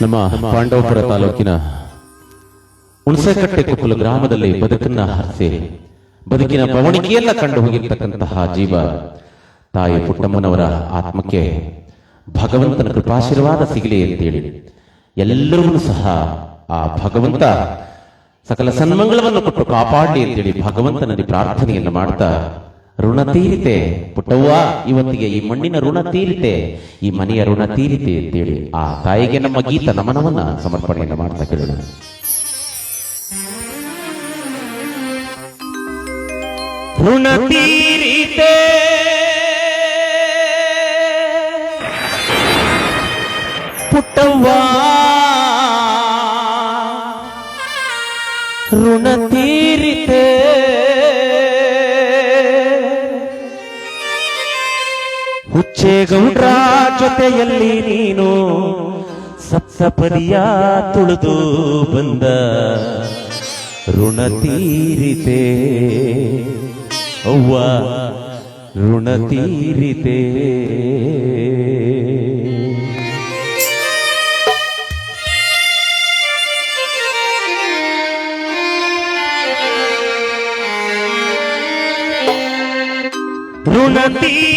ನಮ್ಮ ಪಾಂಡವಪುರ ತಾಲೂಕಿನ ಹುಣಸೆಕಟ್ಟೆ ಕುಕುಲ ಗ್ರಾಮದಲ್ಲಿ ಬದುಕನ್ನ ಹರಿಸಿ ಬದುಕಿನ ಬವಣಿಗೆಯೆಲ್ಲ ಕಂಡು ಹೋಗಿರ್ತಕ್ಕಂತಹ ಜೀವ, ತಾಯಿ ಪುಟ್ಟಮ್ಮನವರ ಆತ್ಮಕ್ಕೆ ಭಗವಂತನ ಕೃಪಾಶೀರ್ವಾದ ಸಿಗಲಿ ಅಂತೇಳಿ ಎಲ್ಲರೂ ಸಹ ಆ ಭಗವಂತ ಸಕಲ ಸನ್ಮಂಗಳವನ್ನು ಕೊಟ್ಟು ಕಾಪಾಡಲಿ ಅಂತೇಳಿ ಭಗವಂತನಲ್ಲಿ ಪ್ರಾರ್ಥನೆಯನ್ನು ಮಾಡ್ತಾ ಋಣ ತೀರಿತೆ. ಪುಟ್ಟವ್ವ, ಇವತ್ತಿಗೆ ಈ ಮಣ್ಣಿನ ಋಣ ತೀರಿತೆ. ಈ ಮನೆಯ ಋಣ ತೀರಿತೆ ಅಂತೇಳಿ ಆ ತಾಯಿಗೆ ನಮ್ಮ ಗೀತ ನಮನವನ್ನ ಸಮರ್ಪಣೆಯನ್ನು ಮಾಡ್ತಾ ಕೇಳೋಣ. ಋಣ ತೀರಿತೆ. ಪುಟ್ಟವ್ವ, ಋಣ ತೀರಿತೆ. ಹುಚ್ಚೇಗೌಡ್ರ ಜೊತೆಯಲ್ಲಿ ನೀನು ಸಪ್ತಪದಿಯ ತುಳಿದು ಬಂದ ಋಣ ತೀರಿತೆ. ಅವ್ವ ಋಣ ತೀರಿತೆ. ಋಣ ತೀರಿತೆ.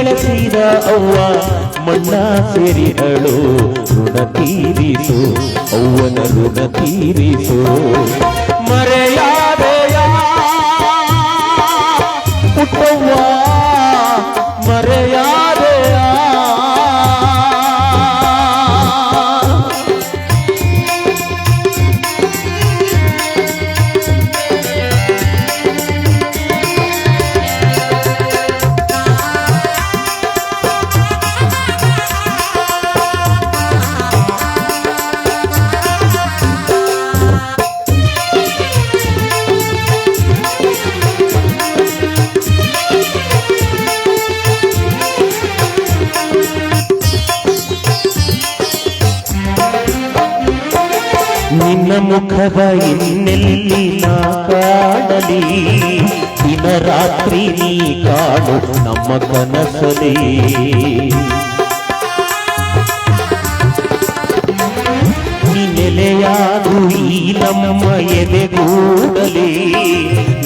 ಬೆಳೆಸಿದ ಅವ್ವ ಮಣ್ಣ ಸೇರಿದಳು ಋಣ ತೀರಿಸು ಅವ್ವನ ಋಣ ತೀರಿಸು. ಮರೆಯಾದೆಯ ನಿನ್ನ ಮುಖದ ಇನ್ನೆಲ್ಲಿ ನಾ ಕಾಣಲಿ ದಿನ ರಾತ್ರಿ ನೀ ಕಾಡು ನಮ್ಮ ಕನಸಲಿ ನೀ ನೆಲೆಯಾದು ಈ ನಮ್ಮ ಎದೆಗೂಡಲಿ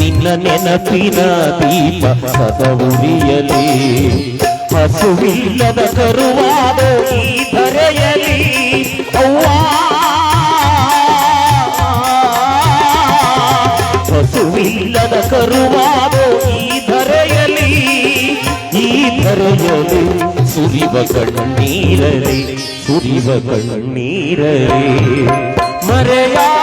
ನಿನ್ನ ನೆನಪಿನ ದೀಪ ಸದ ಉರಿಯಲಿ ಹಸುವಿಲ್ಲದ ಕರುವಾದ ಈ ಧರೆಯಲಿ ಹಸುವಿಲ್ಲದ ಕರುವಾದ ಈ ಧರೆಯಲಿ ಈ ಧರೆಯಲಿ ಸುರಿವ ಕಣ್ಣೀರಲಿ ಸುರಿವ ಕಣ್ಣೀರಲಿ ಮರೆಯಾದೆಯ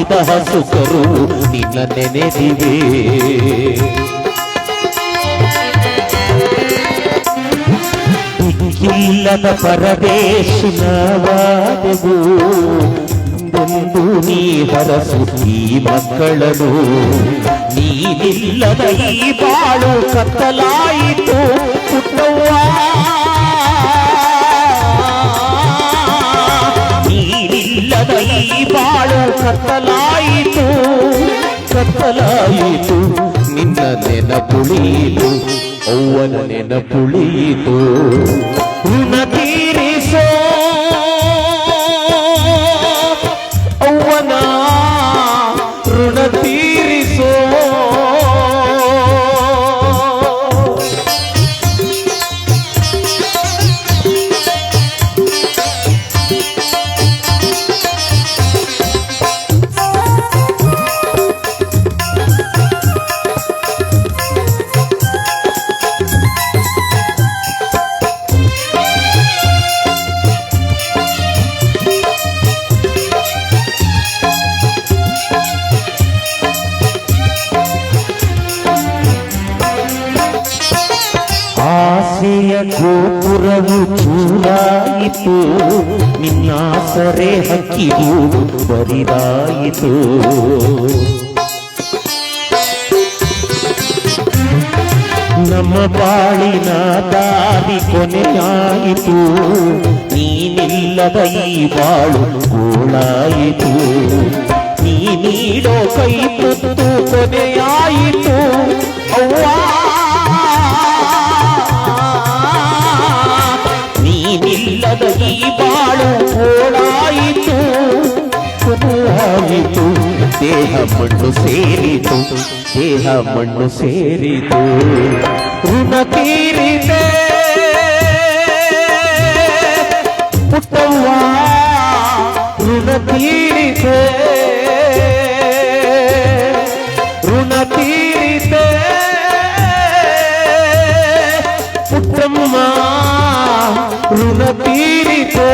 ಸಾಕಿದ ಹಸುಕರು ನಿನ್ನ ನೆನೆದಿವೆ. ಇಲ್ಲದ ಪರದೇಶಿನವಾದವು. ಎಂದು ನೀ ಹರಸು ಈ ಮಕ್ಕಳನು ನೀನಿಲ್ಲದ ಈ ಬಾಳು ಕತ್ತಲಾಯಿತು. ಕತ್ತಲಾಯಿತು ಕತ್ತಲಾಯಿತು ನಿನ್ನ ನೆನಪುಳಿಯಿತು ಅವ್ವನ ನೆನಪುಳಿಯಿತು ಆಸೆಯ ಗೋಪುರವು ಚೂರಾಯಿತು ನಿನ್ನಾಸರೆ ಹಕ್ಕಿಯು ಬರಿದಾಯಿತು. ನಮ್ಮ ಬಾಳಿನ ದಾರಿ ಕೊನೆಯಾಯಿತು. ನೀನಿಲ್ಲದ ಈ ಬಾಳು ಗೋಳಾಯಿತು. ನೀ ನೀಡೋ ಕೈ ತುತ್ತು ಕೊನೆಯಾಯಿತು. ಅವ್ವಾ ಬಾಳು ಗೋಳಾಯಿತು ಕೊನೆಯಾಯಿತು ದೇಹ ಮಣ್ಣು ಸೇರಿತು ದೇಹ ಮಣ್ಣು ಸೇರಿತು ಋಣ ತೀರಿದೆ ಪುಟ್ಟವ್ವ ಋಣ ತೀರಿದೆ ತೀರಿದೆ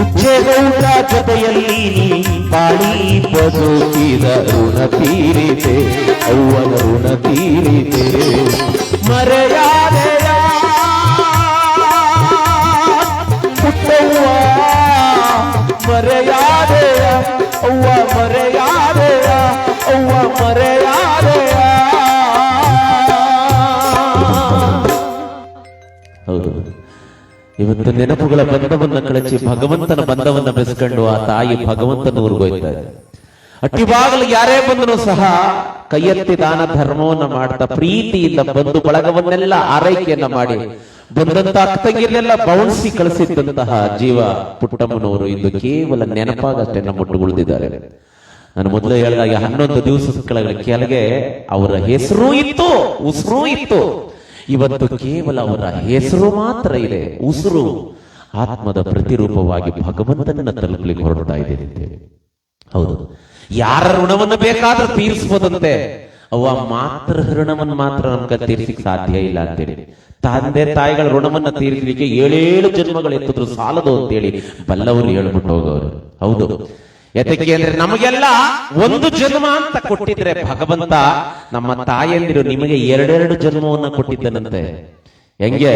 ಉಚ್ಚೆಗೌಡ ಜೊತೆಯಲ್ಲಿ ಬಾಳಿ ಬದುಕಿದ ಋಣ ತೀರಿದೆ ಅವ್ವನ ಋಣ ತೀರಿದೆ ಮರೆಯಾದೆಯ ಇವತ್ತು ನೆನಪುಗಳ ಬಂಧವನ್ನ ಕಳಚಿ ಭಗವಂತನ ಬಂಧವನ್ನ ಬೆಸ್ಕೊಂಡು ಆ ತಾಯಿ ಭಗವಂತನ ಊರ್ಗೋಯ್ತಾ ಅಟ್ಟಿ ಬಾಗಲು ಯಾರೇ ಬಂದರೂ ಸಹ ಕೈಯತ್ತಿ ದಾನ ಧರ್ಮವನ್ನ ಮಾಡ್ತಾ ಪ್ರೀತಿಯಿಂದ ಬಂಧು ಬಳಗವನ್ನೆಲ್ಲ ಆರೈಕೆಯನ್ನ ಮಾಡಿ ಬಂದಂತ ಅಕ್ಕಂಗಿರ್ನೆಲ್ಲ ಬೌನ್ಸಿ ಕಳಿಸಿದ್ದಂತಹ ಜೀವ ಪುಟ್ಟಮ್ಮನವರು ಇಂದು ಕೇವಲ ನೆನಪಾಗಷ್ಟೇ ನಮ್ಮ ಉಳಿದಿದ್ದಾರೆ. ನಾನು ಮೊದಲು ಹೇಳಿದಾಗ ಹನ್ನೊಂದು ದಿವಸಗಳ ಕೆಳಗೆ ಅವರ ಹೆಸರು ಇತ್ತು, ಉಸಿರು ಇತ್ತು. ಇವತ್ತು ಕೇವಲ ಅವರ ಹೆಸರು ಮಾತ್ರ ಇದೆ, ಉಸಿರು ಆತ್ಮದ ಪ್ರತಿರೂಪವಾಗಿ ಭಗವಂತನನ್ನ ತಲುಪಲಿಕ್ಕೆ ಹೊರಡ್ತಾ ಇದೆ ಹೌದು. ಯಾರ ಋಣವನ್ನು ಬೇಕಾದ್ರೂ ತೀರಿಸಬಹುದಂತೆ ಅವ ಮಾತ್ರ ಋಣವನ್ನು ಮಾತ್ರ ನಮ್ಗೆ ತೀರಿಸಲಿಕ್ಕೆ ಸಾಧ್ಯ ಇಲ್ಲ ಅಂತೇಳಿ ತಂದೆ ತಾಯಿಗಳ ಋಣವನ್ನ ತೀರಿಸಲಿಕ್ಕೆ ಏಳೇಳು ಜನ್ಮಗಳು ಎತ್ತಿದ್ರು ಸಾಲದು ಅಂತೇಳಿ ಬಲ್ಲವರು ಹೇಳ್ಬಿಟ್ಟು ಹೋಗೋರು. ಹೌದು. ಯಾತಕ್ಕೆ ಅಂದ್ರೆ ನಮಗೆಲ್ಲ ಒಂದು ಜನ್ಮ ಅಂತ ಕೊಟ್ಟಿದ್ರೆ ಭಗವಂತ ನಮ್ಮ ತಾಯಂದಿರು ನಿಮಗೆ ಎರಡೆರಡು ಜನ್ಮವನ್ನ ಕೊಟ್ಟಿದ್ದನಂತೆ. ಹೆಂಗೆ?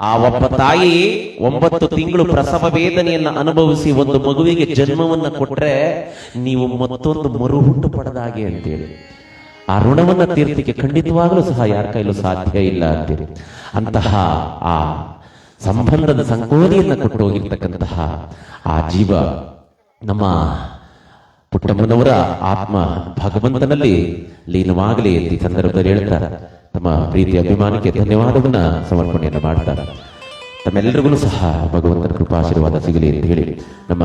ಆ ಒಬ್ಬ ತಾಯಿ ಒಂಬತ್ತು ತಿಂಗಳು ಪ್ರಸವ ವೇದನೆಯನ್ನ ಅನುಭವಿಸಿ ಒಂದು ಮಗುವಿಗೆ ಜನ್ಮವನ್ನ ಕೊಟ್ರೆ ನೀವು ಮತ್ತೊಂದು ಮರುಹುಟ್ಟು ಪಡೆದಾಗೆ ಅಂತೇಳಿ ಆ ಋಣವನ್ನ ತೀರ್ತಿಗೆ ಖಂಡಿತವಾಗಲೂ ಸಹ ಯಾರ ಕೈಲೂ ಸಾಧ್ಯ ಇಲ್ಲ ಅಂತೇಳಿ ಅಂತಹ ಆ ಸಂಬಂಧದ ಸಂಕೋಲೆಯನ್ನ ಕೊಟ್ಟು ಹೋಗಿರ್ತಕ್ಕಂತಹ ಆ ಜೀವ ನಮ್ಮ ಪುಟ್ಟಮ್ಮನವರ ಆತ್ಮ ಭಗವಂತನಲ್ಲಿ ಲೀನವಾಗಲಿ ಈ ಸಂದರ್ಭದಲ್ಲಿ ಹೇಳ್ತಾರೆ ತಮ್ಮ ಪ್ರೀತಿ ಅಭಿಮಾನಕ್ಕೆ ಧನ್ಯವಾದವನ್ನ ಸಮರ್ಪಣೆಯನ್ನು ಮಾಡ್ತಾರೆ ತಮ್ಮೆಲ್ಲರಿಗೂ ಸಹ ಭಗವಂತನ ಕೃಪಾಶೀರ್ವಾದ ಸಿಗಲಿ ಅಂತ ಹೇಳಿ ನಮ್ಮ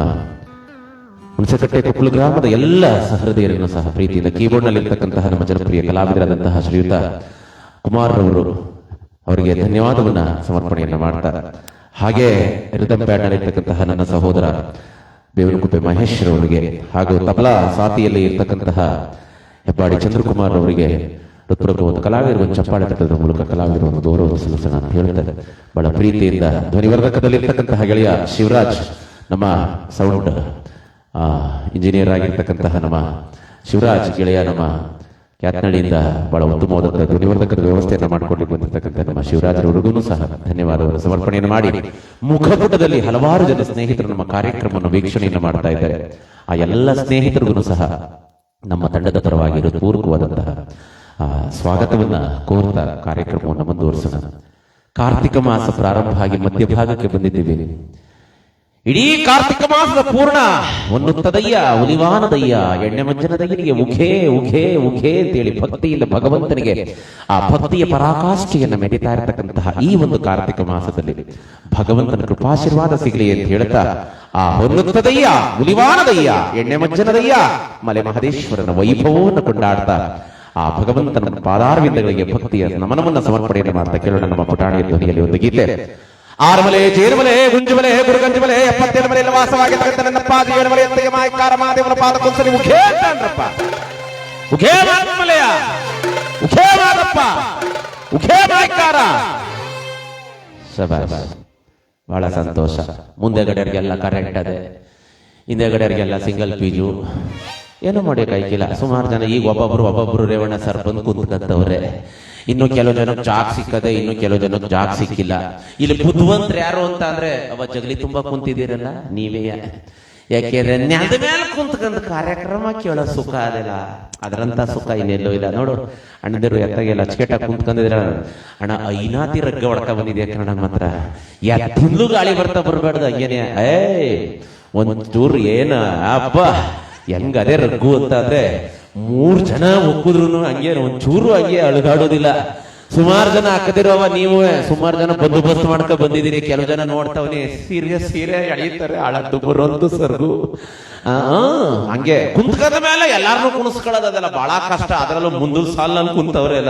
ಹುಣಸೆಕಟ್ಟೆ ಕೊಪ್ಪಳು ಗ್ರಾಮದ ಎಲ್ಲ ಸಹೃದಯರನ್ನು ಸಹ ಪ್ರೀತಿಯಿಂದ ಕೀಬೋರ್ಡ್ನಲ್ಲಿ ಇರ್ತಕ್ಕಂತಹ ನಮ್ಮ ಜನಪ್ರಿಯ ಕಲಾವಿದರಾದಂತಹ ಶ್ರೀಯುತ ಕುಮಾರ್ ಅವರು ಅವರಿಗೆ ಧನ್ಯವಾದವನ್ನ ಸಮರ್ಪಣೆಯನ್ನು ಮಾಡ್ತಾರೆ ಹಾಗೆ ರಿದಂಪೇಟನಲ್ಲಿ ಇರ್ತಕ್ಕಂತಹ ನನ್ನ ಸಹೋದರ ಬೇವನಕುಪ್ಪೆ ಮಹೇಶ್ ಅವರಿಗೆ ಹಾಗೂ ತಬಲಾ ಸಾತಿಯಲ್ಲಿ ಇರ್ತಕ್ಕಂತಹ ಹೆಬ್ಬಾಡಿ ಚಂದ್ರಕುಮಾರ್ ಅವರಿಗೆ ಹೃತ್ಪೂರ್ವಕವಾದ ಕಲಾವಿದರು ಒಂದು ಚಪ್ಪಾಳೆ ತಟ್ಟದ ಮೂಲಕ ಕಲಾವಿದರು ಒಂದು ಗೌರವ ಸಲ್ಲಿಸೋಣ ಅಂತ ಹೇಳ್ತಾರೆ. ಬಹಳ ಪ್ರೀತಿಯಿಂದ ಧ್ವನಿವರ್ಧಕದಲ್ಲಿ ಇರ್ತಕ್ಕಂತಹ ಗೆಳೆಯ ಶಿವರಾಜ್, ನಮ್ಮ ಸೌಂಡ್ ಇಂಜಿನಿಯರ್ ಆಗಿರ್ತಕ್ಕಂತಹ ನಮ್ಮ ಶಿವರಾಜ್ ಗೆಳೆಯ, ನಮ್ಮ ಕ್ಯಾತ್ನಳ್ಳಿಯಿಂದ ಬಹಳ ಉತ್ತಮವಾದಂತಹ ಧ್ವನಿವರ್ಧಕದ ವ್ಯವಸ್ಥೆಯನ್ನು ಮಾಡಿಕೊಂಡು ಬಂದಿರತಕ್ಕಂಥ ನಮ್ಮ ಶಿವರಾಜರವರಿಗೂ ಸಹ ಧನ್ಯವಾದವನ್ನು ಸಮರ್ಪಣೆಯನ್ನು ಮಾಡಿ ಮುಖಪುಟದಲ್ಲಿ ಹಲವಾರು ಜನ ಸ್ನೇಹಿತರು ನಮ್ಮ ಕಾರ್ಯಕ್ರಮವನ್ನು ವೀಕ್ಷಣೆಯನ್ನು ಮಾಡ್ತಾ ಇದ್ದಾರೆ. ಆ ಎಲ್ಲ ಸ್ನೇಹಿತರಿಗೂ ಸಹ ನಮ್ಮ ತಂಡದ ಪರವಾಗಿ ಪೂರ್ವಕವಾದಂತಹ ಸ್ವಾಗತವನ್ನ ಕೋರ್ತಾ ಕಾರ್ಯಕ್ರಮವನ್ನು ಮುಂದುವರಿಸೋಣ. ಕಾರ್ತಿಕ ಮಾಸ ಪ್ರಾರಂಭ ಆಗಿ ಮಧ್ಯಭಾಗಕ್ಕೆ ಬಂದಿದ್ದೇವೆ. ಇಡೀ ಕಾರ್ತಿಕ ಮಾಸದ ಪೂರ್ಣ ಒನ್ನುತ್ತದಯ್ಯ ಉಲಿವಾನದಯ್ಯ ಎಣ್ಣೆ ಮಂಜನದಯ್ಯನಿಗೆ ಉಖೇ ಉಖೇ ಉಖೇ ಅಂತೇಳಿ ಭಕ್ತಿಯಿಂದ ಭಗವಂತನಿಗೆ ಆ ಭಕ್ತಿಯ ಪರಾಕಾಷ್ಠೆಯನ್ನು ಮೆಡಿತಾ ಇರತಕ್ಕಂತಹ ಈ ಒಂದು ಕಾರ್ತಿಕ ಮಾಸದಲ್ಲಿ ಭಗವಂತನ ಕೃಪಾಶೀರ್ವಾದ ಸಿಗಲಿ ಅಂತ ಹೇಳ್ತಾ, ಆ ಹೊನ್ನುತ್ತದಯ್ಯ ಉಲಿವಾನದಯ್ಯ ಎಣ್ಣೆ ಮಂಜನದಯ್ಯ ಮಲೆ ಮಹದೇಶ್ವರನ ವೈಭವವನ್ನು ಕೊಂಡಾಡ್ತಾ, ಆ ಭಗವಂತನ ಪಾದಾರವಿಂದಗಳಿಗೆ ಭಕ್ತಿಯ ನಮನವನ್ನು ಸಮರ್ಪಣೆಯನ್ನು ಮಾಡ್ತಾ ಕೇಳೋಣ ನಮ್ಮ ಪುಟಾಣಿಯ ಧ್ವನಿಯಲ್ಲಿ ಒಂದು ಗೀತೆ. ಆರುಮಲೆ, ಜೇರುಮಲೆ, ಗುಂಜುಮಲೆ, ಗುರುಗಂಜುಮಲೆ ಎಪ್ಪತ್ತೇಳು ಮಲೆ ವಾಸವಾಗಿರ್ತಕ್ಕಂಥ ನನ್ನಪ್ಪ ಏಳು ಮಲೆ ಎಂತೆಗೆ ಮಾಯಕಾರ ಮಾದೇವನ ಪಾದ ಕುಂಸರಿ ಉಖೇ ಅಂದ್ರಪ್ಪ ಉಖೇ ಮಾದಮಲೆಯ ಉಖೇ ಮಾದಪ್ಪ ಉಖೇ ಮಾಯಕಾರ ಶಬಾಷ್ ಬಹಳ ಸಂತೋಷ. ಮುಂದೆ ಗಡೆಯರಿಗೆಲ್ಲ ಕರೆಂಟ್ ಅದೇ ಹಿಂದೆ ಗಡೆಯರಿಗೆಲ್ಲ ಸಿಂಗಲ್ ಪೀಜು ಏನು ಮಾಡೋಕ್ಕಾಯ್ಕಿಲ್ಲ ಸುಮಾರು ಜನ ಈಗ ಒಬ್ಬೊಬ್ರು ಒಬ್ಬೊಬ್ರು ರೇವಣ್ಣ ಸರ್ ಬಂದು ಕುಂತ್ಕಂತವ್ರೆ. ಇನ್ನು ಕೆಲವು ಜನಕ್ಕೆ ಜಾಗ್ ಸಿಕ್ಕದೆ, ಇನ್ನು ಕೆಲವು ಜನಕ್ಕೆ ಜಾಗ್ ಸಿಕ್ಕಿಲ್ಲ. ಇಲ್ಲಿ ಬುದ್ಧಿವಂತರು ಯಾರು ಅಂತ ಅಂದ್ರೆ, ಅವ ಜಗಲಿ ತುಂಬಾ ಕುಂತಿದ್ದೀರಲ್ಲ, ನೀವೇ ಯಾಕೆಂದ್ರೆ ನೆಲದ ಮೇಲೆ ಕುಂತ್ಕೊಂಡ್ ಕಾರ್ಯಕ್ರಮ ಕೇಳೋ ಸುಖ ಅದೆಲ್ಲ. ಅದರಂತ ಸುಖ ಇನ್ನೆಲ್ಲೋ ಇಲ್ಲ. ನೋಡು, ಅಣ್ಣದಿರು ಎತ್ತಾಗೆಲ್ಲ ಅಚ್ಚಕೆಟ್ಟ ಕುಂತ್ಕೊಂಡಿದ್ರ ಅಣ್ಣ, ಐನಾತಿ ರಗ್ಗ ಹೊಡ್ಕ ಬಂದಿದೆ ಕಣ್ಣ ಮಾತ್ರ ಎತ್ತಿಂದಲೂ ಗಾಳಿ ಬರ್ತಾ ಬರ್ಬಾರ್ದು ಹಂಗೇನೆ. ಏ ಒಂದ್ ಚೂರು ಏನ ಅಪ್ಪ ಹೆಂಗ ಅದೇ ರಗ್ಗು ಅಂತ ಅಂದ್ರೆ ಮೂರ್ ಜನ ಒಕ್ಕುದ್ರು ಹಂಗೆ ಒಂಚೂರು ಚೂರು ಹಂಗೆ ಅಳಗಾಡೋದಿಲ್ಲ. ಸುಮಾರು ಜನ ಹಾಕದಿರೋವ ನೀವು. ಸುಮಾರು ಜನ ಬಂದೋಬಸ್ತ್ ಮಾಡ್ಕೊ ಬಂದಿದ್ದೀರಿ ಕೆಲವು ಜನ ನೋಡ್ತಾವನಿ. ಸೀರೆ ಸೀರೆ ಎಳೀತಾರೆ, ಅಳದ್ದು ಬರೋದು ಸರ್ಗು. ಹಂಗೆ. ಕುಂತ್ಕದ ಮೇಲೆ ಎಲ್ಲಾರನ್ನು ಕುಣಿಸ್ಕೊಳ್ಳೋದಲ್ಲ ಬಹಳ ಕಷ್ಟ. ಅದರಲ್ಲೂ ಮುಂದಿನ ಸಾಲಲ್ಲಿ ಕುಂತವ್ರೆಲ್ಲ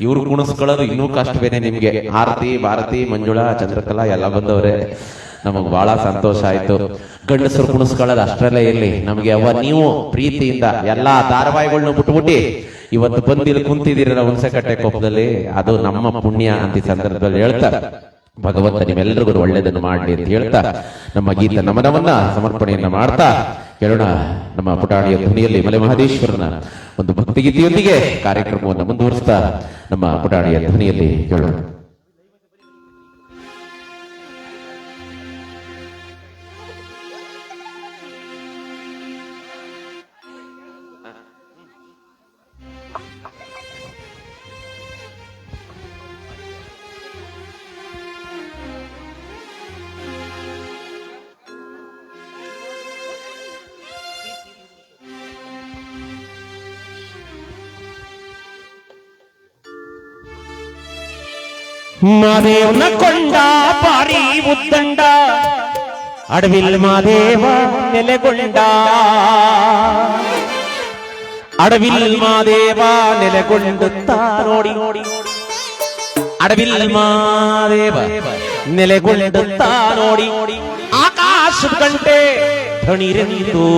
ಇವ್ರು ಕುಣಿಸ್ಕೊಳ್ಳೋದು ಇನ್ನೂ ಕಷ್ಟವೇನೆ ನಿಮ್ಗೆ. ಆರತಿ, ಭಾರತಿ, ಮಂಜುಳಾ, ಚಂದ್ರಕಲಾ ಎಲ್ಲ ಬಂದವ್ರೆ. ನಮಗ್ ಬಹಳ ಸಂತೋಷ ಆಯ್ತು. ಗಂಡಸರು ಕುಣಿಸ್ಕೊಳ್ಳೋದು ಅಷ್ಟರಲ್ಲೇ ಇರಲಿ. ನಮ್ಗೆ ಅವ ನೀವು ಪ್ರೀತಿಯಿಂದ ಎಲ್ಲಾ ಧಾರಾವಾಹಿಗಳನ್ನ ಬಿಟ್ಬಿಟ್ಟು ಇವತ್ತು ಬಂದು ಇಲ್ಲಿ ಕುಂತಿದ್ದೀರಲ್ಲ ಹುಣಸೆಕಟ್ಟೆ ಕೊಪ್ಪದಲ್ಲಿ ಅದು ನಮ್ಮ ಪುಣ್ಯ ಅಂತ ಈ ಸಂದರ್ಭದಲ್ಲಿ ಹೇಳ್ತಾರೆ ಭಗವಂತ ನಿಮ್ಮೆಲ್ಲರಿಗೂ ಒಳ್ಳೆಯದನ್ನು ಮಾಡಲಿ ಅಂತ ಹೇಳ್ತಾ. ನಮ್ಮ ಗೀತ ನಮನವನ್ನ ಸಮರ್ಪಣೆಯನ್ನ ಮಾಡ್ತಾ. ಕೇಳೋಣ ನಮ್ಮ ಪುಟಾಣಿಯ ಧ್ವನಿಯಲ್ಲಿ ಮಲೆ ಮಹದೇಶ್ವರನ ಒಂದು ಭಕ್ತಿಗೀತೆಯೊಂದಿಗೆ ಕಾರ್ಯಕ್ರಮವನ್ನು ಮುಂದುವರಿಸ್ತಾ. ನಮ್ಮ ಪುಟಾಣಿಯ ಧ್ವನಿಯಲ್ಲಿ ಕೇಳೋಣ. മാദേവന കൊണ്ട പറയൂത്തണ്ട അടവിൽ മാദേവ നിലകൊണ്ട. അടവിൽ മാദേവ നിലകൊണ്ട് താനോടി. അടവിൽ മാദേവ നിലകൊണ്ട് താനോടി. ആകാശം കണ്ടേ ധണിരന്തോ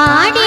ആടി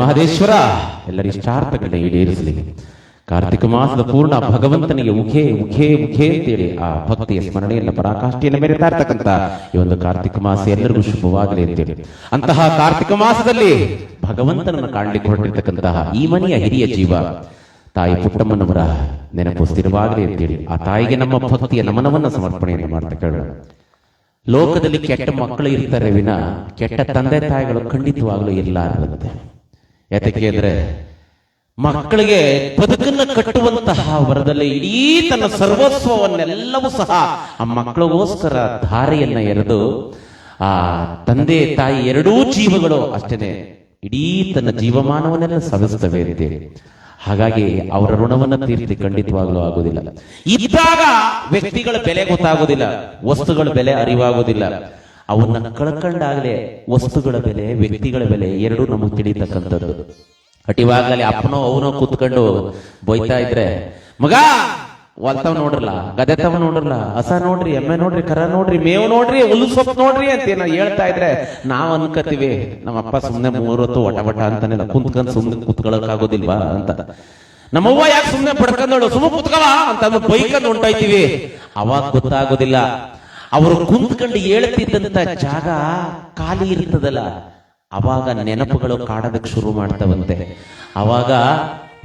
ಮಹದೇಶ್ವರ ಎಲ್ಲರ ಇಷ್ಟಾರ್ಥಗಳನ್ನ ಈಡೇರಿಸಲಿ. ಕಾರ್ತಿಕ ಮಾಸದ ಪೂರ್ಣ ಭಗವಂತನಿಗೆ ಮುಖೇ ಮುಖೇ ಮುಖೇ ಅಂತೇಳಿ ಆ ಭಕ್ತಿಯ ಸ್ಮರಣೆಯನ್ನ ಪರಾಕಾಷ್ಠೆಯನ್ನು ಮೆರೆತಾ ಇರ್ತಕ್ಕಂಥ ಈ ಒಂದು ಕಾರ್ತಿಕ ಮಾಸ ಎಲ್ಲರಿಗೂ ಶುಭವಾಗಲಿ ಅಂತೇಳಿ. ಅಂತಹ ಕಾರ್ತಿಕ ಮಾಸದಲ್ಲಿ ಭಗವಂತನನ್ನು ಕಾಣಲಿಕ್ಕೆ ಹೊರಟಿರ್ತಕ್ಕಂತಹ ಈ ಮನೆಯ ಹಿರಿಯ ಜೀವ, ತಾಯಿ ಪುಟ್ಟಮ್ಮನವರ ನೆನಪು ಸ್ಥಿರವಾಗಲಿ ಅಂತೇಳಿ ಆ ತಾಯಿಗೆ ನಮ್ಮ ಭಕ್ತಿಯ ನಮನವನ್ನ ಸಮರ್ಪಣೆಯನ್ನು ಮಾಡ್ತಾ ಕೇಳೋಣ. ಲೋಕದಲ್ಲಿ ಕೆಟ್ಟ ಮಕ್ಕಳು ಇರ್ತಾರೆ ವಿನ ಕೆಟ್ಟ ತಂದೆ ತಾಯಿಗಳು ಖಂಡಿತವಾಗಲೂ ಇಲ್ಲ ಅನ್ನುತ್ತೆ ಯಾತಕ್ಕೆ ಅಂದ್ರೆ ಮಕ್ಕಳಿಗೆ ಬದುಕನ್ನು ಕಟ್ಟುವಂತಹ ವರದಲ್ಲಿ ಇಡೀ ತನ್ನ ಸರ್ವಸ್ವವನ್ನೆಲ್ಲವೂ ಸಹ ಆ ಮಕ್ಕಳಿಗೋಸ್ಕರ ಧಾರೆಯನ್ನ ಎರೆದು ಆ ತಂದೆ ತಾಯಿ ಎರಡೂ ಜೀವಗಳು ಅಷ್ಟೇನೆ ಇಡೀ ತನ್ನ ಜೀವಮಾನವನ್ನೆಲ್ಲ ಸವಿಸ್ತವೆ ಹಾಗಾಗಿ ಅವರ ಋಣವನ್ನು ತೀರ್ತಿ ಖಂಡಿತವಾಗಲೂ ಆಗುದಿಲ್ಲ ಇದ್ದಾಗ ವ್ಯಕ್ತಿಗಳ ಬೆಲೆ ಗೊತ್ತಾಗೋದಿಲ್ಲ ವಸ್ತುಗಳ ಬೆಲೆ ಅರಿವಾಗೋದಿಲ್ಲ ಅವನ್ನ ಕಳ್ಕೊಂಡಾಗಲೇ ವಸ್ತುಗಳ ಬೆಲೆ, ವ್ಯಕ್ತಿಗಳ ಬೆಲೆ ಎರಡೂ ನಮಗೆ ತಿಳಿತಕ್ಕಂಥದ್ದು ಅಟಿವಾಗಲೇ ಅಪ್ಪನೋ, ಅವನೋ ಕೂತ್ಕೊಂಡು ಬೈತಾ ಇದ್ರೆ, ಮಗ ಹೊಲ್ತಾವ್ ನೋಡ್ರಲ್ಲ ಗದೆ ತವ ನೋಡ್ರಲ್ಲ, ಹಸ ನೋಡ್ರಿ, ಎಮ್ಮೆ ನೋಡ್ರಿ, ಕರ ನೋಡ್ರಿ, ಮೇವು ನೋಡ್ರಿ, ಹುಲ್ಲು ಸೊಪ್ಪು ನೋಡ್ರಿ ಅಂತ ಏನೋ ಹೇಳ್ತಾ ಇದ್ರೆ ನಾವ್ ಅನ್ಕತೀವಿ ನಮ್ಮಪ್ಪ ಸುಮ್ನೆ ಮೂರೊತ್ತು ಒಟ ಒಟ ಅಂತಾನೆ ಕುಂತ್ಕೊಂಡ್ ಸುಮ್ನೆ ಆಗೋದಿಲ್ವಾ ಅಂತ. ನಮ್ಮವ್ವ ಯಾಕೆ ಸುಮ್ನೆ ಪಡ್ಕೊಂಡಳು ಸುಮ್ಮ ಕುತ್ಕವ ಅಂತ ಬೈಕಂಡ್ ಹೊಂಟೋಯ್ತೀವಿ. ಅವಾಗ ಗೊತ್ತಾಗೋದಿಲ್ಲ. ಅವರು ಕುಂತ್ಕೊಂಡು ಹೇಳ್ತಿದ್ದಂತ ಜಾಗ ಖಾಲಿ ಇರ್ತದಲ್ಲ, ಅವಾಗ ನೆನಪುಗಳು ಕಾಡೋದಕ್ಕೆ ಶುರು ಮಾಡ್ತಾವಂತೆ. ಅವಾಗ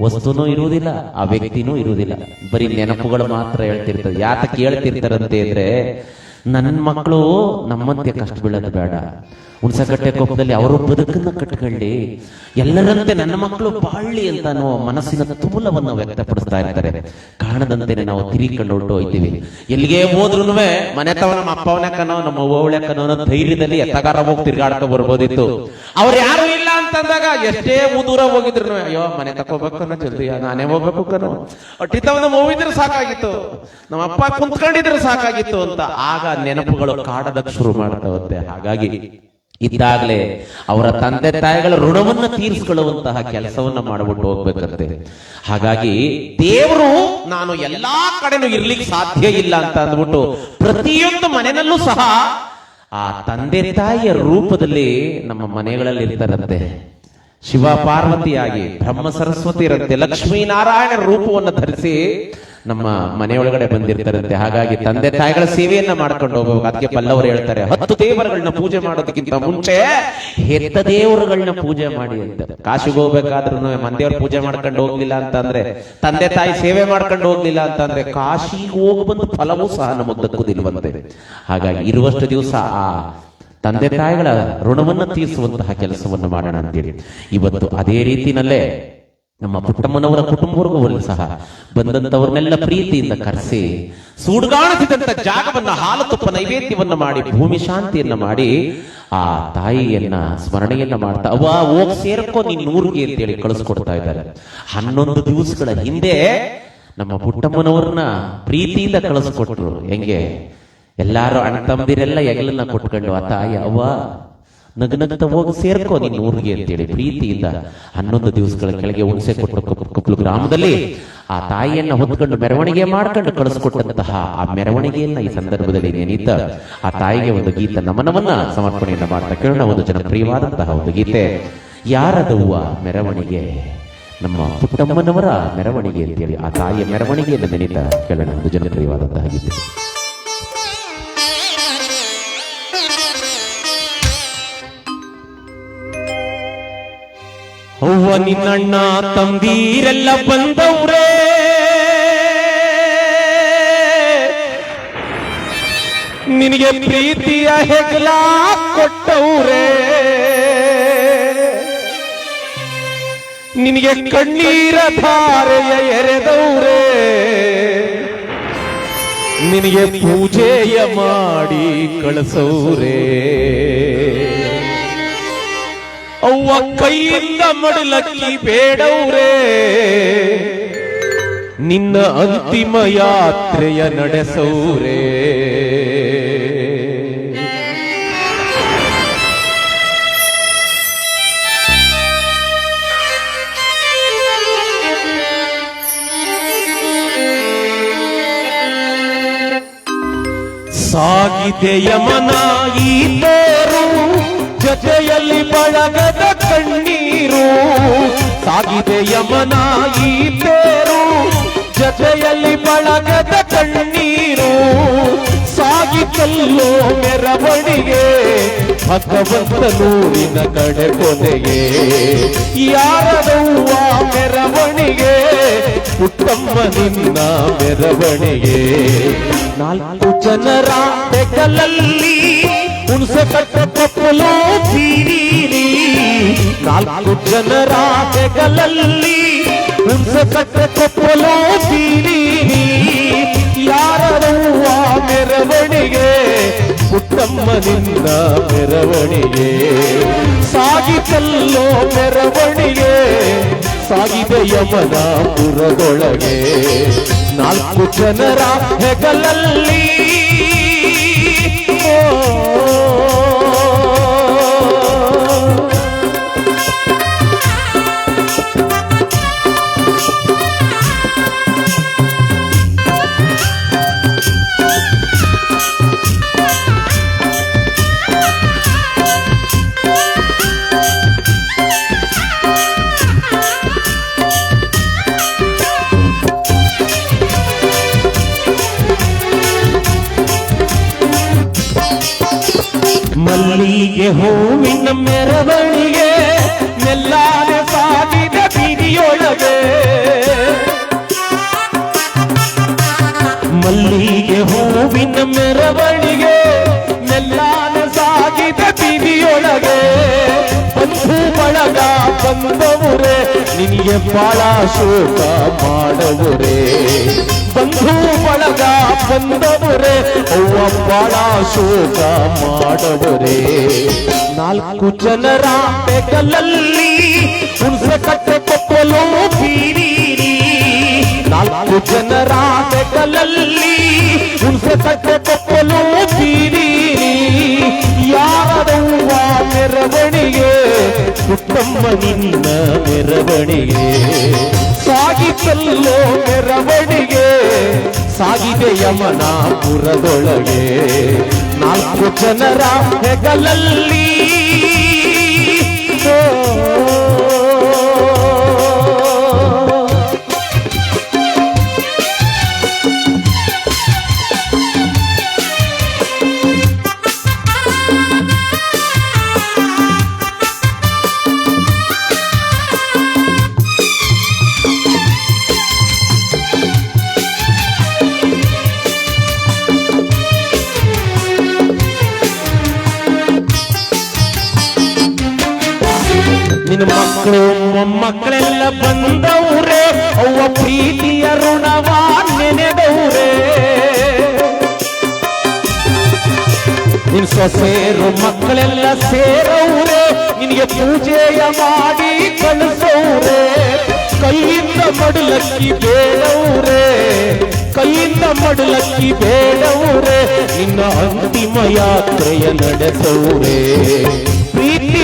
ವಸ್ತುನೂ ಇರುವುದಿಲ್ಲ, ಆ ವ್ಯಕ್ತಿನೂ ಇರುವುದಿಲ್ಲ. ಬರೀ ನೆನಪುಗಳು ಮಾತ್ರ ಹೇಳ್ತಿರ್ತದೆ. ಯಾತ ಕೇಳ್ತಿರ್ತಾರಂತೆ ಅಂದ್ರೆ ನನ್ನ ಮಕ್ಕಳು ನಮ್ಮಂತೆ ಕಷ್ಟ ಬೀಳೋದು ಬೇಡ. ಹುಣಸಕಟ್ಟೆ ಕೊಪ್ಪದಲ್ಲಿ ಅವರು ಬದುಕನ್ನು ಕಟ್ಕೊಳ್ಳಿ. ಎಲ್ಲರಂತೆ ನನ್ನ ಮಕ್ಕಳು ಬಾಳ್ಲಿ ಅಂತ ಅನ್ನೋ ಮನಸ್ಸಿನ ತುಮುಲವನ್ನು ವ್ಯಕ್ತಪಡಿಸ್ತಾ ಇರ್ತಾರೆ. ಕಾಣದಂತೆ ನಾವು ತಿರುಗಿಕೊಂಡು ಹೊರಟು ಹೋಯ್ತೀವಿ. ಎಲ್ಲಿಗೆ ಹೋದ್ರು ಮನೆತವ ನಮ್ಮ ಅಪ್ಪವನೇ ಕನೋ, ನಮ್ಮ ಓವಳಕ್ಕನೋ ಧೈರ್ಯದಲ್ಲಿ ಎತ್ತಗಾರ ಹೋಗಿ ತಿರ್ಗಾಡ್ಕೊ ಬರ್ಬೋದಿತ್ತು. ಅವ್ರು ಯಾರು ಇಲ್ಲ ಅಂತಂದಾಗ ಎಷ್ಟೇ ದೂರ ಹೋಗಿದ್ರು ಅಯ್ಯೋ, ಮನೆ ತಕೋಬೇಕು ಅನ್ನೋ ಜಲ್ದಿ ನಾನೇ ಹೋಗ್ಬೇಕು ಕನೋ. ಅಟ್ಟಿತವನ ಹೋಗಿದ್ರೆ ಸಾಕಾಗಿತ್ತು. ನಮ್ಮ ಅಪ್ಪ ಕುಂತ್ಕೊಂಡಿದ್ರೆ ಸಾಕಾಗಿತ್ತು ಅಂತ ಆಗ ನೆನಪುಗಳು ಕಾಡದಕ್ಕೆ ಶುರು ಮಾಡ್ತಾವಂತೆ. ಹಾಗಾಗಿ ಇದ್ದಾಗಲೇ ಅವರ ತಂದೆ ತಾಯಿಗಳ ಋಣವನ್ನು ತೀರಿಸಿಕೊಳ್ಳುವಂತಹ ಕೆಲಸವನ್ನ ಮಾಡಿಬಿಟ್ಟು ಹೋಗ್ಬೇಕಂತೆ. ಹಾಗಾಗಿ ದೇವರು ನಾನು ಎಲ್ಲಾ ಕಡೆನೂ ಇರ್ಲಿಕ್ಕೆ ಸಾಧ್ಯ ಇಲ್ಲ ಅಂತ ಅಂದ್ಬಿಟ್ಟು ಪ್ರತಿಯೊಂದು ಮನೆಯಲ್ಲೂ ಸಹ ಆ ತಂದೆ ತಾಯಿಯ ರೂಪದಲ್ಲಿ ನಮ್ಮ ಮನೆಗಳಲ್ಲಿ ಇರ್ತಾರಂತೆ. ಶಿವ ಪಾರ್ವತಿಯಾಗಿ ಬ್ರಹ್ಮ ಸರಸ್ವತಿ ಇರಂತೆ ಲಕ್ಷ್ಮೀನಾರಾಯಣ ರೂಪವನ್ನು ಧರಿಸಿ ನಮ್ಮ ಮನೆಯೊಳಗಡೆ ಬಂದಿರ್ತಾರಂತೆ ಹಾಗಾಗಿ ತಂದೆ ತಾಯಿಗಳ ಸೇವೆಯನ್ನ ಮಾಡ್ಕೊಂಡು ಹೋಗ್ಬೇಕು. ಅದಕ್ಕೆ ಪಲ್ಲವರು ಹೇಳ್ತಾರೆ, ಹತ್ತು ದೇವರುಗಳನ್ನ ಪೂಜೆ ಮಾಡೋದಕ್ಕಿಂತ ಮುಂಚೆ ಹೆತ್ತ ದೇವರುಗಳನ್ನ ಪೂಜೆ ಮಾಡಿ ಅಂತ. ಕಾಶಿಗೆ ಹೋಗ್ಬೇಕಾದ್ರೂ ಮಂದೇವ್ರ ಪೂಜೆ ಮಾಡ್ಕೊಂಡು ಹೋಗ್ಲಿಲ್ಲ ಅಂತಂದ್ರೆ, ತಂದೆ ತಾಯಿ ಸೇವೆ ಮಾಡ್ಕೊಂಡು ಹೋಗ್ಲಿಲ್ಲ ಅಂತಂದ್ರೆ ಕಾಶಿಗೆ ಹೋಗಿ ಫಲವೂ ಸಹ ನಮಗ್ ದಕ್ಕುದಿಲ್ವಂತೆ ಹಾಗಾಗಿ ಇರುವಷ್ಟು ದಿವಸ ಆ ತಂದೆ ತಾಯಿಗಳ ಋಣವನ್ನ ತೀರಿಸುವಂತಹ ಕೆಲಸವನ್ನು ಮಾಡೋಣ ಅಂತೇಳಿ ಇವತ್ತು ಅದೇ ರೀತಿನಲ್ಲೇ ನಮ್ಮ ಪುಟ್ಟಮ್ಮನವರ ಕುಟುಂಬವರ್ಗವಲ್ಲಿ ಸಹ ಬಂದಂತವ್ರನ್ನೆಲ್ಲ ಪ್ರೀತಿಯಿಂದ ಕರೆಸಿ, ಸೂಡುಗಾಣಿಸಿದಂತ ಜಾಗವನ್ನ ಹಾಲು ತುಪ್ಪ ನೈವೇದ್ಯವನ್ನ ಮಾಡಿ, ಭೂಮಿ ಶಾಂತಿಯನ್ನ ಮಾಡಿ, ಆ ತಾಯಿಯನ್ನ ಸ್ಮರಣೆಯನ್ನ ಮಾಡ್ತಾ ಅವ ಹೋಗ್ ಸೇರ್ಕೋ, ನೀನ್ ನೂರಿಗೆ ಅಂತೇಳಿ ಕಳಿಸ್ಕೊಡ್ತಾ ಇದ್ದಾರೆ. ಹನ್ನೊಂದು ದಿವಸಗಳ ಹಿಂದೆ ನಮ್ಮ ಪುಟ್ಟಮ್ಮನವ್ರನ್ನ ಪ್ರೀತಿಯಿಂದ ಕಳಿಸ್ಕೊಟ್ರು. ಹೆಂಗೆ? ಎಲ್ಲಾರು ಅಣ್ಣ ತಂಬಿರೆಲ್ಲ ಹೆಗಲನ್ನ ಕೊಟ್ಕೊಂಡು, ಆ ತಾಯಿ, ಅವ್ವ ನಗ ನಗ್ತ ಹೋಗಿ ಸೇರ್ಕೋ ನೀನು ಊರಿಗೆ ಅಂತೇಳಿ ಪ್ರೀತಿಯಿಂದ ಹನ್ನೊಂದು ದಿವಸಗಳ ಕೆಳಗೆ ಹುಣಸೆ ಕೊಟ್ಟು ಗ್ರಾಮದಲ್ಲಿ ಆ ತಾಯಿಯನ್ನ ಹೊತ್ಕೊಂಡು ಮೆರವಣಿಗೆ ಮಾಡ್ಕೊಂಡು ಕಳಿಸ್ಕೊಟ್ಟಂತಹ ಆ ಮೆರವಣಿಗೆಯನ್ನ ಈ ಸಂದರ್ಭದಲ್ಲಿ ನೆನೀತ ಆ ತಾಯಿಗೆ ಒಂದು ಗೀತ ನಮನವನ್ನ ಸಮರ್ಪಣೆಯನ್ನ ಮಾಡ್ತಾ ಕೇಳೋಣ. ಒಂದು ಜನಪ್ರಿಯವಾದಂತಹ ಒಂದು ಗೀತೆ. ಯಾರದವ್ವ ಮೆರವಣಿಗೆ? ನಮ್ಮ ಪುಟ್ಟಮ್ಮನವರ ಮೆರವಣಿಗೆ ಅಂತೇಳಿ ಆ ತಾಯಿಯ ಮೆರವಣಿಗೆಯನ್ನು ನೆನೀತ ಕೇಳೋಣ. ಒಂದು ಜನಪ್ರಿಯವಾದಂತಹ ಗೀತೆ. ಅವ್ವ ನಿನ್ನಣ್ಣ ತಂಬೀರೆಲ್ಲ ಬಂದವ್ರೆ. ನಿನಗೆ ಪ್ರೀತಿಯ ಹೆಗಲ ಕೊಟ್ಟವ್ರೆ. ನಿನಗೆ ಕಣ್ಣೀರ ಧಾರೆಯ ಎರೆದವ್ರೆ. ನಿನಗೆ ಪೂಜೆಯ ಮಾಡಿ ಕಳಿಸವ್ರೆ. ಅವ್ವ ಕೈಯಿಂದ ಮಡಲಕ್ಕಿ ಬೇಡವ್ರೆ. ನಿನ್ನ ಅಂತಿಮ ಯಾತ್ರೆಯ ನಡೆಸೌರೇ ಸಾಗಿದೆ ಯಮನ ಈ ತೇರು ಜೊತೆಯಲ್ಲಿ ಬಳಗದ ಕಣ್ಣೀರು, ಸಾಗಿದೆ ಯಮನ ಈ ತೇರು ಜೊತೆಯಲ್ಲಿ ಬಳಗದ ಕಣ್ಣೀರು, ಸಾಗಿತಲ್ಲೋ ಮೆರವಣಿಗೆ ಭಗವಂತನೂರಿನ ಕಡೆ ಕೊನೆಗೆ. ಯಾರದವ್ವ ಮೆರವಣಿಗೆ ಪುಟ್ಟಮ್ಮ ನಿನ್ನ ಮೆರವಣಿಗೆ. ನಾಲ್ಕು ಜನರ ಹೆಗಲಲ್ಲಿ ಹುಣಸಕಟ್ಟ ಪಪ್ಪಲು ಬೀರೀರಿ ನಾಲ್ಕು ಜನರ ಹೆಗಲಲ್ಲಿ ಹುಣಸಕಟ್ಟ ಪಪ್ಪಲು ಬೀರೀರಿ ಯಾರವ್ವ ಮೆರವಣಿಗೆ? ಪುಟ್ಟಮ್ಮನಿಂದ ಮೆರವಣಿಗೆ. ಸಾಗಿತಲ್ಲೋ ಮೆರವಣಿಗೆ ಸಾಗಿದೆ ಯಮನ ಪುರದೊಳಗೆ ನಾಲ್ಕು ಜನರ ಹೆಗಲಲ್ಲಿ, ಓ ಮಲ್ಲಿಗೆ ಹೂವಿನ ಮೆರವಣಿಗೆ ಎಲ್ಲಾನೆ ಸಾಗಿದ ಬೀದಿಯೊಳಗೆ ಮಲ್ಲಿಗೆ ಹೂವಿನ ಮೆರವಣಿಗೆ ಮೆಲ್ಲಾನೆ ಸಾಗಿದ ಬೀದಿಯೊಳಗೆ ಬಳಗ ಬಂದವರೆ, ನಿನಗೆ ಬಾಳ ಶೋಕ ಮಾಡವರೆ. ಬಂಧು ಬಳಗ ಬಂದವರೆ, ಅವ್ವ ಬಾಳ ಶೋಕ ಮಾಡವರೆ. ನಾಲ್ಕು ಜನರ ಬೆಗಲಲ್ಲಿ ಹುಣಸೆ ಕಟ್ಟೆ ಕೊಪ್ಪಲು ಬೀರಿ ನಾಲ್ಕು ಜನರ ಬೆಗಲಲ್ಲಿ ಹುಣಸೆ ಕಟ್ಟೆ ಕೊಪ್ಪಲು ಬೀರೀರಿ. ಯಾರದವ್ವ ಮೆರವಣಿಗೆ ಕುಟುಂಬ ನಿನ್ನ ಮೆರವಣಿಗೆ. ಸಾಗಿತಲ್ಲೋ ಮೆರವಣಿಗೆ ಸಾಗಿದೆ ಯಮನ ಪುರದೊಳಗೆ ನಾಲ್ಕು ಜನರ ಹೆಗಲಲ್ಲಿ ನಿನ್ನ ಮಕ್ಕಳು, ಮೊಮ್ಮಕ್ಕಳೆಲ್ಲ ಬಂದವ್ರೆ. ಅವ್ವ ಪ್ರೀತಿಯ ಋಣವ ನೆನೆದವ್ರೆ. ನಿನ್ ಸೊಸೇರು ಮಕ್ಕಳೆಲ್ಲ ಸೇರವ್ರೆ. ನಿನಗೆ ಪೂಜೆಯ ಮಾಡಿ ಕಳಿಸವ್ರೆ. ಕೈಯಿಂದ ಮಡಲಕ್ಕಿ ಬೇಡವ್ರೆ. ಕೈಯಿಂದ ಮಡಲಕ್ಕಿ ಬೇಡವ್ರೆ. ನಿನ್ನ ಅಂತಿಮ ಯಾತ್ರೆಯ ನಡೆಸವ್ರೆ.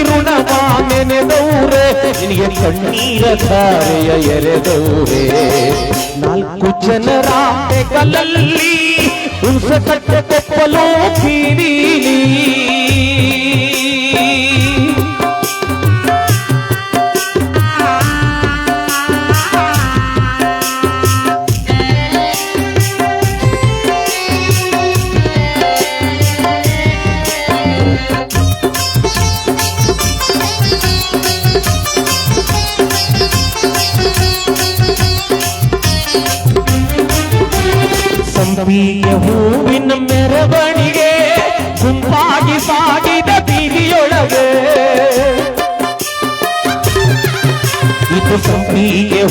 ಋಣವ ನೆನೆದವ್ರೆ ನಿನಗೆ ಕಣ್ಣೀರ ತಾರೆಯ ಎರೆದವ್ರೆ. ನಾಲ್ಕು ಜನರ ಹೆಗಲಲ್ಲಿ ಹುಂಸ ಕಟ್ಟ ಕೊಪ್ಪಲು ಬೀರೀಲಿ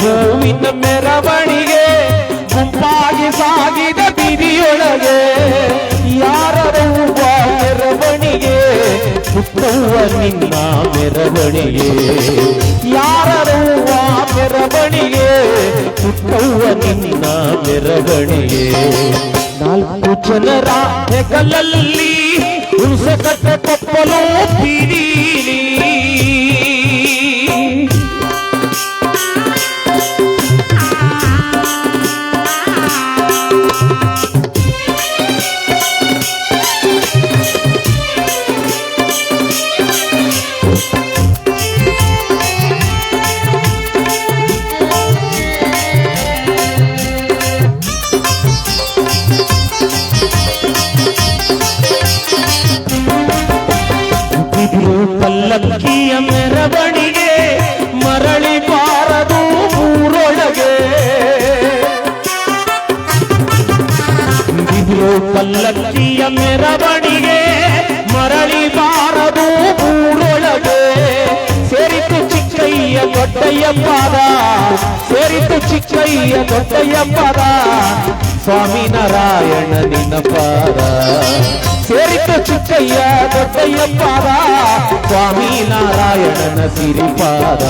ಹೂವಿನ ಮೆರವಣಿಗೆ ಗುಂಪಾಗಿ ಸಾಗಿದ ಬಿದಿಯೊಳಗೆ ಯಾರ ಹೂವ ಮೆರವಣಿಗೆ, ಹುಟ್ಟುವ ನಿನ್ನ ಮೆರವಣಿಗೆ. ಯಾರವ್ವ ಮೆರವಣಿಗೆ, ಹುಟ್ಟುವ ನಿನ್ನ ಮೆರವಣಿಗೆ. ನಾಲ್ಕು ಜನರ ಹೆಗಲಲ್ಲಿ ಹುಣಸೆ ಕಟ್ಟೆ ಕೊಪ್ಪಲು ಬೀರೀಲಿ ಪಲ್ಲಕ್ಕಿಯ ಮೆರವಣಿಗೆ ಮರಳಿ ಬಾರದು ಊರೊಳಗೆ ಸೇರಿತು ಚಿಕ್ಕಯ್ಯ ದೊಡ್ಡಯ್ಯ ಪಾದ ಸೇರಿತು ಚಿಕ್ಕಯ್ಯ ದೊಡ್ಡಯ್ಯ ಪಾದ ಸ್ವಾಮಿ ನಾರಾಯಣ ನಿನ್ನ ಪಾದ ಸೇರಿತು ಚಿಕ್ಕಯ್ಯ ದೊಡ್ಡಯ್ಯ ಪಾದ ಸ್ವಾಮಿ ನಾರಾಯಣನ ಸಿರಿಪಾದ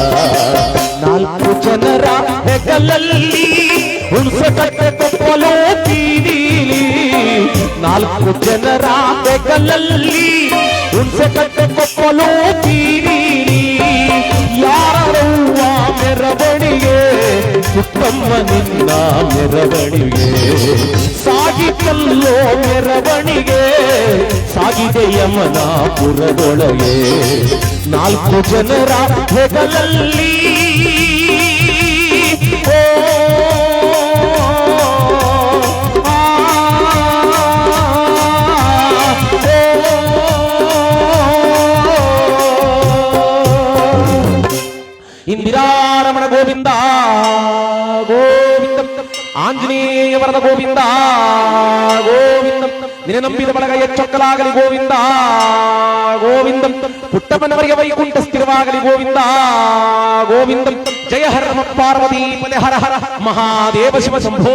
ನಾಲ್ಕು ಜನರ ಹೆಗಲಲ್ಲಿ ಹುಣಸಕಟ್ಟೆ ಕೊಪ್ಪಲು ಬೀದಿಲಿ ನಾಲ್ಕು ಜನರ ಬೆಗಲಲ್ಲಿ ಹುಣಸೆ ಕಟ್ಟೆ ಕೊಪ್ಪಲು ಯಾರವ್ವ ಮೆರವಣಿಗೆ ನಿನ್ನ ಮೆರವಣಿಗೆ. ಸಾಗಿತಲ್ಲೋ ಮೆರವಣಿಗೆ, ಸಾಗಿದೆ ಯಮನಾಪುರದೊಳಗೆ. ನಾಲ್ಕು ಜನರ ಹೆಗಲಲ್ಲಿ പറഞ്ഞ ഗോവിന്ദ. ഗോവിന്ദം. നിനനമ്പിത് വളകയച്ചൊക്കലാകലി ഗോവിന്ദ. ഗോവിന്ദം. പുട്ടപ്പനവറിയ വൈകുണ്ഠ സ്ഥിരമാകലി ഗോവിന്ദ. ഗോവിന്ദം. ജയ ഹരമ പാർവതി ഹര ഹര. മഹാദേവ ശിവ ശംഭോ.